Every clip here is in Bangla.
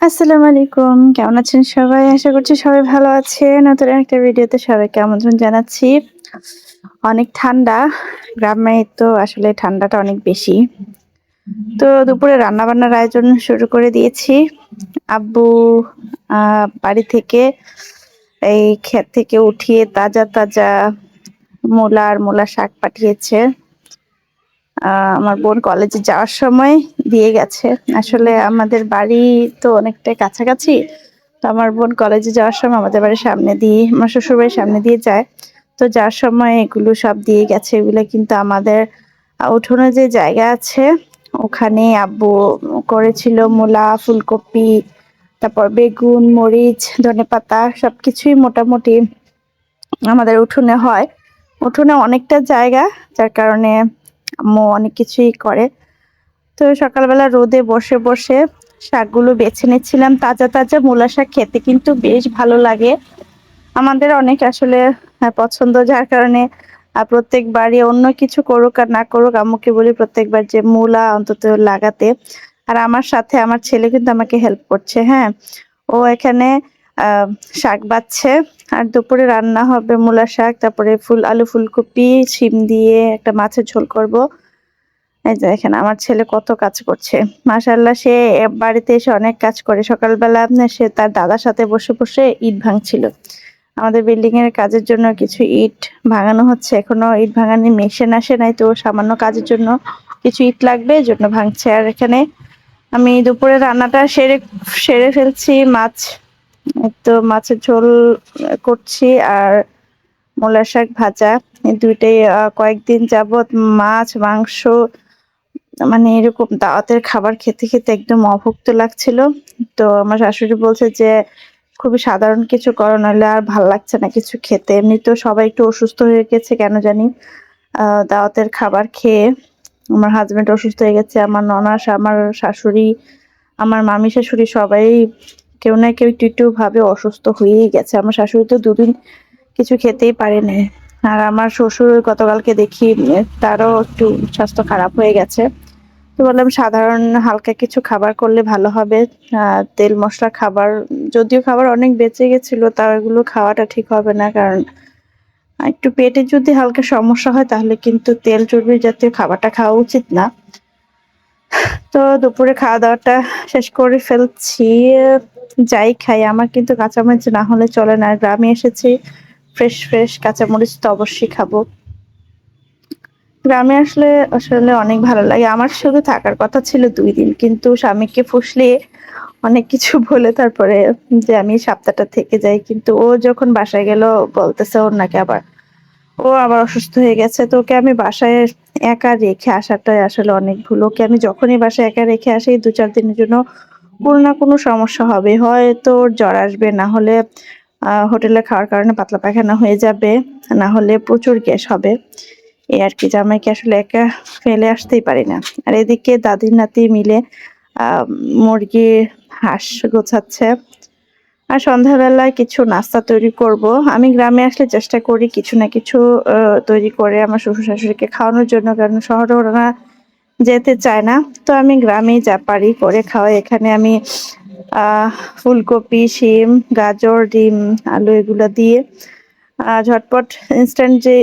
আসসালামু আলাইকুম। কেমন আছেন সবাই? আশা করছি সবাই ভালো আছে নতুন একটা ভিডিওতে সবাইকে আমন্ত্রণ জানাচ্ছি। অনেক ঠান্ডা। গ্রামে তো আসলে ঠান্ডাটা অনেক বেশি। তো দুপুরে রান্না বান্নার আয়োজন শুরু করে দিয়েছি। আব্বু বাড়ি থেকে এই ক্ষেত থেকে উঠিয়ে তাজা তাজা মূলা আর মূলা শাক পাঠিয়েছে। আমার বোন কলেজে যাওয়ার সময় দিয়ে গেছে। আসলে আমাদের বাড়ি তো অনেকটাই কাছাকাছি। তো আমার বোন কলেজে যাওয়ার সময় আমাদের বাড়ির সামনে দিয়ে, আমার শ্বশুর বাড়ির সামনে দিয়ে যায়। তো যার সময় এগুলো সব দিয়ে গেছে। এগুলো কিন্তু আমাদের উঠোনে যে জায়গা আছে, ওখানে আব্বু করেছিল মূলা, ফুলকপি, তারপর বেগুন, মরিচ, ধনে ধনেপাতা সবকিছুই মোটামুটি আমাদের উঠোনে হয়। উঠোনে অনেকটা জায়গা, যার কারণে আম্মু অনেক কিছুই করে। তো সকালবেলা রোদে বসে বসে শাকগুলো বেছে নিচ্ছিলাম। তাজা তাজা মূলা শাক খেতে কিন্তু বেশ ভালো লাগে। আমাদের অনেক আসলে আহ, পছন্দ। যার কারণে প্রত্যেকবারই অন্য কিছু করুক আর না করুক আম্মুকে বলি প্রত্যেকবার যে মূলা অন্তত লাগাতে। আর আমার সাথে আমার ছেলে কিন্তু আমাকে হেল্প করছে হ্যাঁ। ও এখানে শাক বাচ্ছে। আর দুপুরে রান্না হবে মূলা শাক, তারপরে ফুল, আলু ফুলকপি, শিম দিয়ে একটা মাছের ঝোল করব। এই যে এখানে আমার ছেলে কত কাজ করছে। মাশাল্লাহ সে বাড়িতে এসে অনেক কাজ করে। সকালবেলা, সে তার দাদার সাথে বসে বসে ইট ভাঙছিল। আমাদের বিল্ডিং এর কাজের জন্য কিছু ইট ভাঙানো হচ্ছে। এখনও ইট ভাঙানি মেশিন আসে নাই, তো সামান্য কাজের জন্য কিছু ইট লাগবে জন্য ভাঙছে। আর এখানে আমি দুপুরে রান্নাটা সেরে সেরে ফেলছি, মাছ তো মাছের ঝোল করছি আর মূলা শাক ভাজা। দুইটাই কয়েকদিন যাবৎ মাছ, মাংস মানে এরকম দাওয়াতের খাবার খেতে খেতে একদম অভুক্ত লাগছিল। তো আমার শাশুড়ি বলছে যে, খুবই সাধারণ কিছু করো, নাহলে আর ভালো লাগছে না কিছু খেতে। এমনি তো সবাই একটু অসুস্থ হয়ে গেছে, কেন জানি? দাওয়াতের খাবার খেয়ে আমার হাজবেন্ড অসুস্থ হয়ে গেছে, আমার ননাস, আমার শাশুড়ি, আমার মামি, শাশুড়ি সবাই কেউ না কেউ একটু একটু ভাবে অসুস্থ হয়েই গেছে। আমার শাশুড়ি তো দুদিন কিছু খেতেই পারে না আর আমার শ্বশুর গতকালকে দেখি তারও একটু স্বাস্থ্য খারাপ হয়ে গেছে। তো বললাম, সাধারণ হালকা কিছু খাবার করলে ভালো হবে। তেল মশলা খাবার, যদিও খাবার অনেক বেঁচে গেছিল তাও এগুলো খাওয়াটা ঠিক হবে না। কারণ একটু পেটে যদি হালকা সমস্যা হয়, তাহলে কিন্তু তেল চর্বি জাতীয় খাবারটা খাওয়া উচিত না। তো দুপুরে খাওয়া দাওয়াটা শেষ করে ফেলছি। যাই খাই, আমার কিন্তু কাঁচামরিচ না হলে চলে না। গ্রামে এসেছি ফ্রেশ ফ্রেশ কাঁচামরিচ তো অবশ্যই খাব। গ্রামে আসলে আসলে অনেক ভালো লাগে। আমার শুধু থাকার কথা ছিল দুই দিন, কিন্তু স্বামীকে ফুসলে অনেক কিছু বলে তারপরে যে আমি সপ্তাহটা থেকে যাই। কিন্তু ও যখন বাসায় গেল, বলতেছে ওর নাকি আবার। ও আবার অসুস্থ হয়ে গেছে, তো ওকে আমি বাসায় একা রেখে আসাটাই আসলে অনেক ভুল। ওকে আমি যখনই বাসায় একা রেখে আসি দু চার দিনের জন্য কোনো না, কোনো সমস্যা হবে। হয়তো জ্বর আসবে, না হলে হোটেলে খাওয়ার কারণে পাতলা পায়খানা হয়ে যাবে, না হলে প্রচুর গ্যাস হবে। এই আর কি, জামাইকে আসলে একা ফেলে আসতেই পারি না। আর এদিকে দাদি নাতি মিলে মুরগি, হাঁস গোছাচ্ছে। আর সন্ধ্যাবেলায় কিছু নাস্তা তৈরি করব। আমি গ্রামে আসলে চেষ্টা করি কিছু না কিছু তৈরি করে আমার শ্বশুর শাশুড়িকে খাওয়ানোর জন্য, কারণ শহরে ওরা যেতে চায় না। তো আমি গ্রামেই যা পারি করে খাওয়াই। এখানে আমি ফুলকপি, শিম, গাজর, ডিম, আলু এগুলো দিয়ে ঝটপট ইনস্ট্যান্ট যে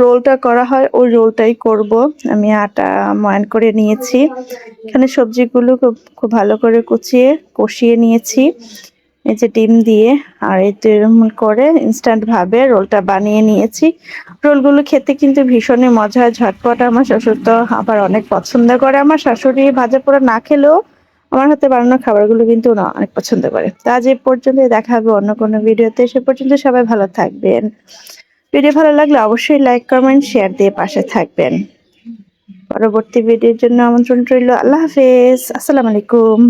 রোলটা করা হয়, ওই রোলটাই করব। আমি আটা ময়ান করে নিয়েছি। এখানে সবজিগুলো খুব খুব ভালো করে কুচিয়ে, কষিয়ে নিয়েছি। এই যে ডিম দিয়ে, আর এই তো করে ইনস্ট্যান্ট ভাবে রোলটা বানিয়ে নিয়েছি। রোলগুলো খেতে কিন্তু ভীষণই মজা হয়, ঝটপট। আমার শ্বশুর তো আবার অনেক পছন্দ করে। আমার শাশুড়ি ভাজা পোড়া না খেলেও আমার হাতে বানানো খাবারগুলো কিন্তু অনেক পছন্দ করে। তো আজ এই পর্যন্ত দেখা হবে অন্য কোনো ভিডিওতে। সে পর্যন্ত সবাই ভালো থাকবেন। ভিডিও ভালো লাগলে অবশ্যই লাইক কমেন্ট শেয়ার দিয়ে পাশে থাকবেন। পরবর্তী ভিডিওর জন্য আমন্ত্রণ রইল। আল্লাহ হাফেজ। আসসালামু আলাইকুম।